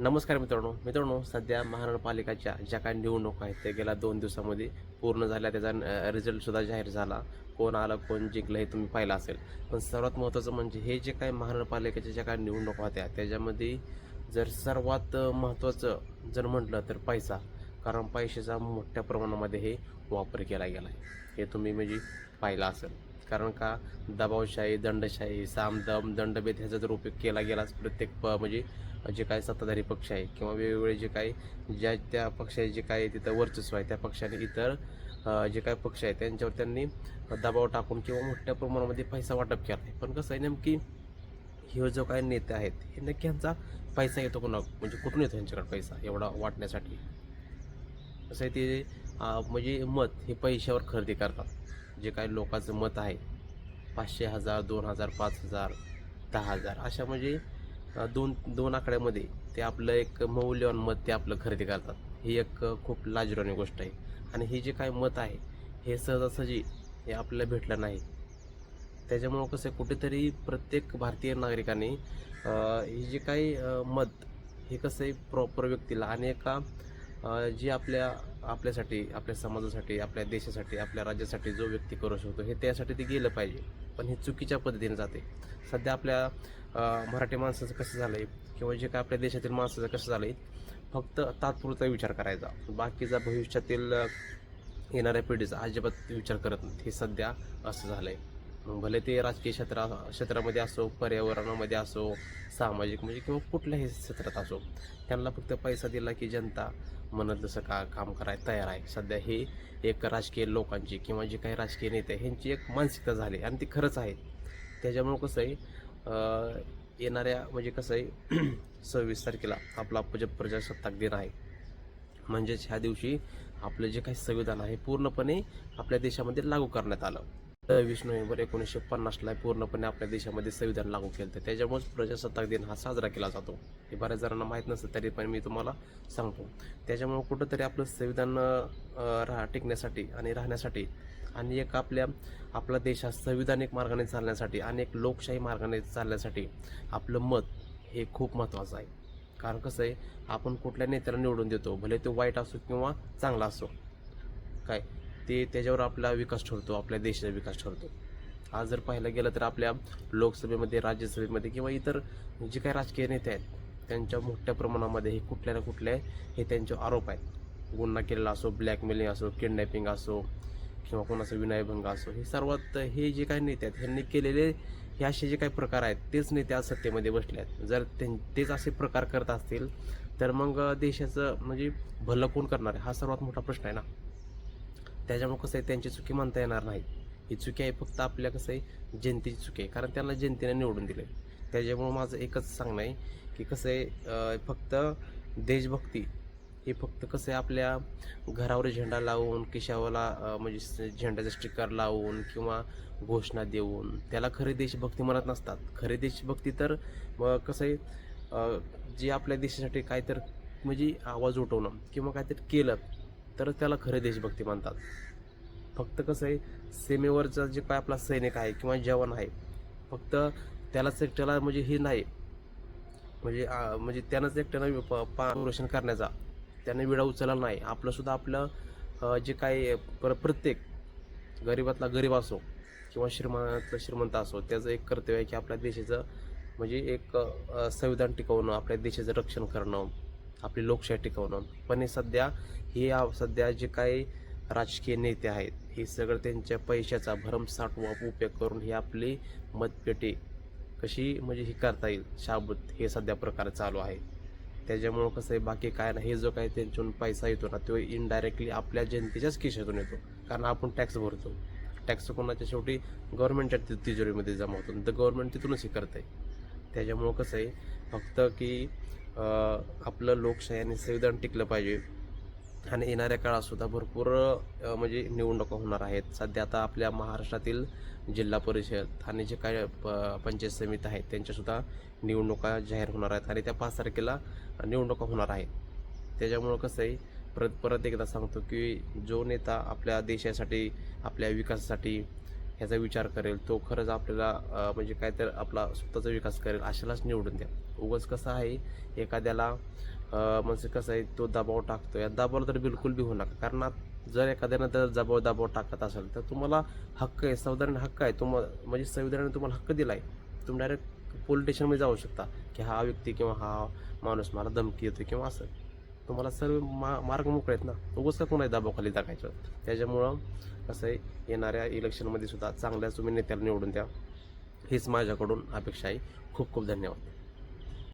नमस्कार मित्रांनो. मित्रांनो सध्या महानगरपालिकाच्या ज्या काही निवडणुका आहेत त्या गेल्या दोन दिवसामध्ये पूर्ण झाल्या. त्याचा रिझल्टसुद्धा जाहीर झाला. कोण आलं कोण जिंकलं हे तुम्ही पाहिलं असेल. पण सर्वात महत्त्वाचं म्हणजे हे जे काही महानगरपालिकेच्या ज्या काही निवडणुका होत्या त्याच्यामध्ये जर सर्वात महत्त्वाचं जर म्हटलं तर पैसा. कारण पैशाचा मोठ्या प्रमाणामध्ये हे वापर केला गेला आहे. हे तुम्ही म्हणजे पाहिलं असेल. कारण का? दबावशाही दंडशाही सामदम दंडभेद ह्याचा जर उपयोग केला गेलाच प्रत्येक प म्हणजे जे काही सत्ताधारी पक्ष आहे किंवा वेगवेगळे जे काही ज्या त्या पक्षाचे जे काही तिथं वर्चस्व आहे त्या पक्षाने इतर जे काही पक्ष आहे त्यांच्यावर त्यांनी दबाव टाकून किंवा मोठ्या प्रमाणामध्ये पैसा वाटप केला आहे. पण कसं आहे नेमकी हे जो काही नेते आहेत हे नक्की यांचा पैसा येतो कोणा म्हणजे कुठून येतो यांच्याकडे पैसा एवढा वाटण्यासाठी? असं आहे ते म्हणजे मत हे पैशावर खरेदी करतात. जे काही लोकांचं मत आहे पाचशे हजार दोन हजार पाच हजार दहा हजार अशा म्हणजे दोन दोन आकड्यामध्ये ते आपलं एक मौल्यवान मत ते आपलं खरेदी करतात. ही एक खूप लाजरवाणी गोष्ट आहे. आणि हे जे काय मत आहे हे सहजासहजी हे आपल्याला भेटलं नाही. त्याच्यामुळं कसं आहे, कुठेतरी प्रत्येक भारतीय नागरिकाने हे जे काही मत हे कसं आहे प्रॉपर व्यक्तीला आणि एका जी आपल्या आपल्यासाठी आपल्या समाजासाठी आपल्या देशासाठी आपल्या राज्यासाठी जो व्यक्ती करू शकतो हे त्यासाठी ते गेलं पाहिजे. पण हे चुकीच्या पद्धतीने जाते. सध्या आपल्या मराठी माणसाचं कसं झालं आहे किंवा जे काय आपल्या देशातील माणसाचं कसं झालं आहे फक्त तात्पुरता विचार करायचा. बाकीचा भविष्यातील येणाऱ्या पिढीचा अजिबात विचार करत नाही. हे सध्या असं झालं आहे भले ते राजकीय क्षेत्रा क्षेत्रामध्ये असो पर्यावरणामध्ये असो सामाजिक म्हणजे किंवा कुठल्याही क्षेत्रात असो त्यांना फक्त पैसा दिला की जनता म्हणत जसं का काम करायला तयार आहे. सध्या हे एक राजकीय लोकांची किंवा जे काही राजकीय नेते ह्यांची एक मानसिकता झाली आणि ती खरंच आहे. त्याच्यामुळं कसं आहे येणाऱ्या म्हणजे कसं आहे सव्वीस तारखेला आपला प्रज प्रजासत्ताक दिन आहे. म्हणजेच ह्या दिवशी आपलं जे काही संविधान आहे पूर्णपणे आपल्या देशामध्ये लागू करण्यात आलं. वीस नोव्हेंबर एकोणीसशे पन्नासला पूर्णपणे आपल्या देशामध्ये संविधान लागू केलं तर त्याच्यामुळेच प्रजासत्ताक दिन हा साजरा केला जातो. हे बऱ्याच जणांना माहीत नसतं तरी पण मी तुम्हाला सांगतो. त्याच्यामुळं कुठंतरी आपलं संविधान राहा टिकण्यासाठी आणि राहण्यासाठी आणि एक आपल्या आपला देश हा संविधानिक मार्गाने चालण्यासाठी आणि एक लोकशाही मार्गाने चालण्यासाठी आपलं मत हे खूप महत्त्वाचं आहे. कारण कसं आहे आपण कुठल्या नेत्याला निवडून देतो भले तो वाईट असो किंवा चांगला असो. काय? ते त्याच्यावर आपला विकास ठरतो आपल्या देशाचा विकास ठरतो. आज जर पाहायला गेलं तर आपल्या लोकसभेमध्ये राज्यसभेमध्ये किंवा इतर जे काही राजकीय नेते आहेत त्यांच्या मोठ्या प्रमाणामध्ये हे कुठल्या ना कुठल्या हे त्यांचे आरोप आहेत. गुन्हा केलेला असो ब्लॅकमेलिंग असो किडनॅपिंग असो किंवा कोणाचा विनयभंग असो हे सर्वात हे जे काही नेते आहेत ह्यांनी केलेले हे असे जे काही प्रकार आहेत तेच नेते आज सत्तेमध्ये बसले आहेत. जर त्यां- तेच असे प्रकार करत असतील तर मग देशाचं म्हणजे भलं कोण करणार आहे हा सर्वात मोठा प्रश्न आहे ना. त्याच्यामुळे कसं आहे त्यांची चुकी म्हणता येणार नाही. ही चुकी आहे फक्त आपल्या कसं आहे जनतेची चुकी आहे. कारण त्यांना जनतेने निवडून दिले त्याच्यामुळं माझं एकच सांगणं आहे की कसं आहे फक्त देशभक्ती हे फक्त कसं आहे आपल्या घरावर झेंडा लावून किशावाला म्हणजे झेंड्याचा स्टिकर लावून किंवा घोषणा देऊन त्याला खरी देशभक्ती म्हणत नसतात. खरी देशभक्ती तर कसं आहे जे आपल्या देशासाठी काय तर म्हणजे आवाज उठवणं किंवा काहीतरी केलं तर त्याला खरे देशभक्ती म्हणतात. फक्त कसं आहे सीमेवरचा जे काय आपला सैनिक आहे किंवा जवान आहे फक्त त्यालाच एकट्याला म्हणजे हे नाही. म्हणजे म्हणजे त्यानंच एकट्यानं प- करण्याचा. त्याने विडा उचलला नाही. आपलंसुद्धा आपलं जे काय पर प्रत्येक गरीबातला गरीब असो किंवा श्रीमंतातला श्रीमंत असो त्याचं एक कर्तव्य आहे की आपल्या देशाचं म्हणजे एक संविधान टिकवणं आपल्या देशाचं रक्षण करणं. आपली लोकशाही टिकवणं. पण हे सध्या हे सध्या जे काही राजकीय नेते आहेत हे सगळं त्यांच्या पैशाचा भरमसाठवा उपयोग करून ही आपली मतपेटी कशी म्हणजे ही करता येईल शाबूत हे सध्या प्रकार चालू आहे. त्याच्यामुळं कसं आहे बाकी काय नाही. हे जो काही त्यांच्यातून पैसा येतो ना तो इनडायरेक्टली आपल्या जनतेच्याच खिशातून येतो. कारण आपण टॅक्स भरतो. टॅक्स कोणाच्या शेवटी गव्हर्नमेंटच्या तिजोरीमध्ये जमा होतो. तर गव्हर्नमेंट तिथूनच हे करत आहे त्याच्यामुळं कसं आहे फक्त की आपलं लोकशाही आणि संविधान टिकलं पाहिजे. आणि येणाऱ्या काळातसुद्धा भरपूर म्हणजे निवडणुका होणार आहेत. सध्या आता आपल्या महाराष्ट्रातील जिल्हा परिषद आणि जे काय प- पंचायत समिती आहेत त्यांच्यासुद्धा निवडणुका जाहीर होणार आहेत. आणि त्या पाच तारखेला निवडणुका होणार आहेत. त्याच्यामुळं कसं आहे परत परत एकदा सांगतो की जो नेता आपल्या देशासाठी आपल्या विकासासाठी ह्याचा विचार करेल तो खरंच आपल्याला म्हणजे काय तर आपला स्वतःचा विकास करेल अशालाच निवडून द्या. उगाच कसं आहे एखाद्याला म्हणजे कसं आहे तो दबाव टाकतो या दबावाला तर बिलकुल बी होऊ नका. कारण जर एखाद्यानं तर दबाव दबाव टाकत असेल तर तुम्हाला हक्क आहे संविधान हक्क आहे. तुम्हाला म्हणजे संविधानाने तुम्हाला हक्क दिला आहे तुम्ही डायरेक्ट पोलीस स्टेशनमध्ये जाऊ शकता. की हा व्यक्ती किंवा हा माणूस मला धमकी देतो किंवा असं. तुम्हाला सर्व मा मार्ग मोकळे आहेत ना. उगाच का कोणाही दाबाखाली टाकायचं? त्याच्यामुळं कसं आहे येणाऱ्या इलेक्शनमध्ये सुद्धा चांगल्या तुम्ही नेत्याला निवडून द्या. हीच माझ्याकडून अपेक्षा आहे. खूप खूप धन्यवाद.